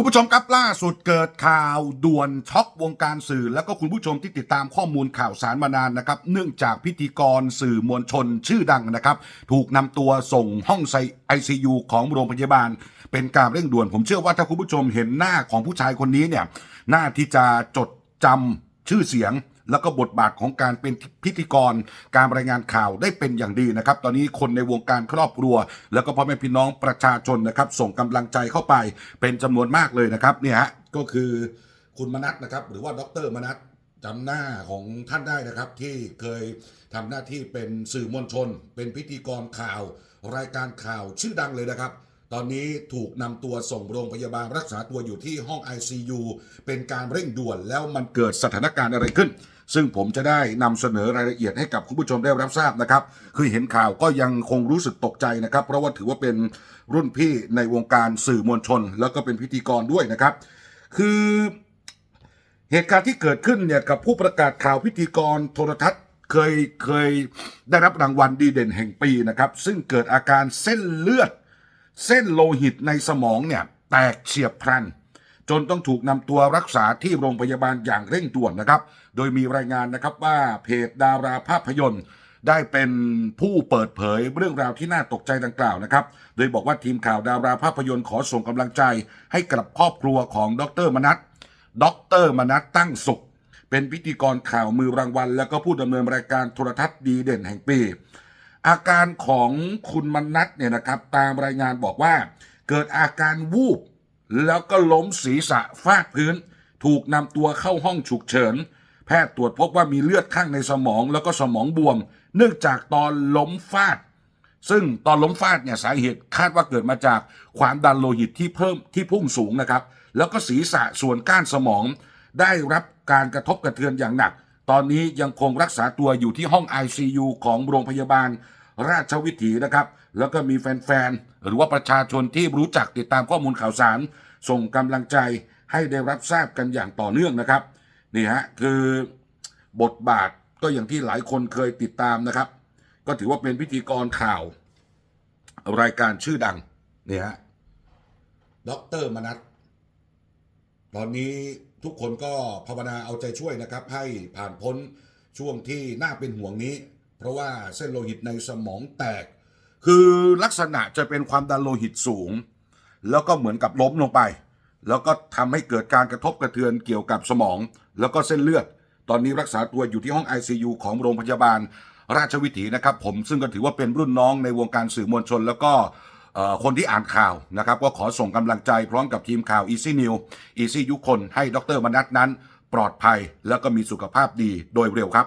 คุณผู้ชมครับล่าสุดเกิดข่าวด่วนช็อกวงการสื่อ แล้วก็คุณผู้ชมที่ติดตามข้อมูลข่าวสารมานานนะครับ เนื่องจากพิธีกรสื่อมวลชนชื่อดังนะครับ ถูกนำตัวส่งห้องไอซียูของโรงพยาบาล เป็นการเร่งด่วน ผมเชื่อว่าถ้าคุณผู้ชมเห็นหน้าของผู้ชายคนนี้เนี่ยน่าที่จะจดจำชื่อเสียง แล้วก็บทบาทของการเป็นพิธีกร การรายงานข่าวได้เป็นอย่างดีนะครับ ตอนนี้คนในวงการครอบครัว แล้วก็พ่อแม่พี่น้องประชาชนนะครับส่งกำลังใจเข้าไปเป็นจำนวนมากเลยนะครับเนี่ยฮะก็คือคุณมนัทนะครับหรือว่าดรมนัทจำหน้าของท่านได้นะครับที่เคยทำหน้าที่เป็นสื่อมวลชน เป็นพิธีกรข่าว รายการข่าวชื่อดังเลยนะครับ ตอนนี้ถูกนำตัวส่งโรงพยาบาลรักษาตัวอยู่ที่ห้อง ICU เป็นการเร่งด่วนแล้วมันเกิดสถานการณ์อะไรขึ้น ซึ่งผมจะได้นำเสนอรายละเอียดให้กับคุณผู้ชมได้รับทราบนะครับ คือเห็นข่าวก็ยังคงรู้สึกตกใจนะครับ เพราะว่าถือว่าเป็นรุ่นพี่ในวงการสื่อมวลชน แล้วก็เป็นพิธีกรด้วยนะครับ คือเหตุการณ์ที่เกิดขึ้นเนี่ยกับผู้ประกาศข่าวพิธีกรโทรทัศน์เคยเคยได้รับรางวัลดีเด่นแห่งปีนะครับ ซึ่งเกิดอาการเส้นเลือด เส้นโลหิตในสมองเนี่ยแตกเฉียบพลัน จนต้องถูกนำตัวรักษาที่โรงพยาบาลอย่างเร่งด่วนนะครับ โดยมีรายงานนะครับว่าเพจดาราภาพยนตร์ได้เป็นผู้เปิดเผยเรื่องราวที่น่าตกใจดังกล่าวนะครับ โดยบอกว่าทีมข่าวดาราภาพยนตร์ขอส่งกำลังใจ ให้กับครอบครัวของดรมนัทดรมนัทตั้งสุข เป็นพิธีกรข่าวมือรางวัล แล้วก็ผู้ดำเนินรายการโทรทัศน์ดีเด่นแห่งปี อาการของคุณมนัทเนี่ยนะครับ ตามรายงานบอกว่า เกิดอาการวูบ แล้วก็ล้มศีรษะฟาดพื้น ถูกนำตัวเข้าห้องฉุกเฉิน แพทย์ตรวจพบว่ามีเลือดข้างในสมองแล้วก็สมองบวม เนื่องจากตอนล้มฟาด ซึ่งตอนล้มฟาดเนี่ยสาเหตุคาดว่าเกิดมาจากความดันโลหิตที่เพิ่มที่พุ่งสูงนะครับ แล้วก็ศีรษะส่วนก้านสมอง ได้รับการกระทบกระเทือนอย่างหนักตอนนี้ยังคงรักษาตัวอยู่ที่ห้อง ICU ของโรงพยาบาล ราชวิถีนะครับ แล้วก็มีแฟนๆ หรือว่าประชาชนที่รู้จักติดตามข้อมูลข่าวสาร ส่งกำลังใจให้ได้รับทราบกันอย่างต่อเนื่องนะครับนี่ฮะคือบทบาทก็อย่างที่หลายคนเคยติดตามนะครับ ก็ถือว่าเป็นพิธีกรข่าว รายการชื่อดังนี่ฮะด็อกเตอร์มนัทตอนนี้ทุกคนก็ภาวนาเอาใจช่วยนะครับ ให้ผ่านพ้นช่วงที่น่าเป็นห่วงนี้ เพราะว่าเส้นโลหิตในสมองแตก คือลักษณะจะเป็นความดันโลหิตสูง แล้วก็เหมือนกับล้มลงไป แล้วก็ทำให้เกิดการกระทบกระเทือนเกี่ยวกับสมอง แล้วก็เส้นเลือด ตอนนี้รักษาตัวอยู่ที่ห้อง ICU ของโรงพยาบาลราชวิถีนะครับผมซึ่งก็ถือว่าเป็นรุ่นน้องในวงการสื่อมวลชน แล้วก็คนที่อ่านข่าวนะครับก็ขอส่งกำลังใจพร้อมกับทีมข่าว Easy New Easy ยุคนให้ดรมนัทนั้น ปลอดภัย แล้วก็มีสุขภาพดีโดยเร็วครับ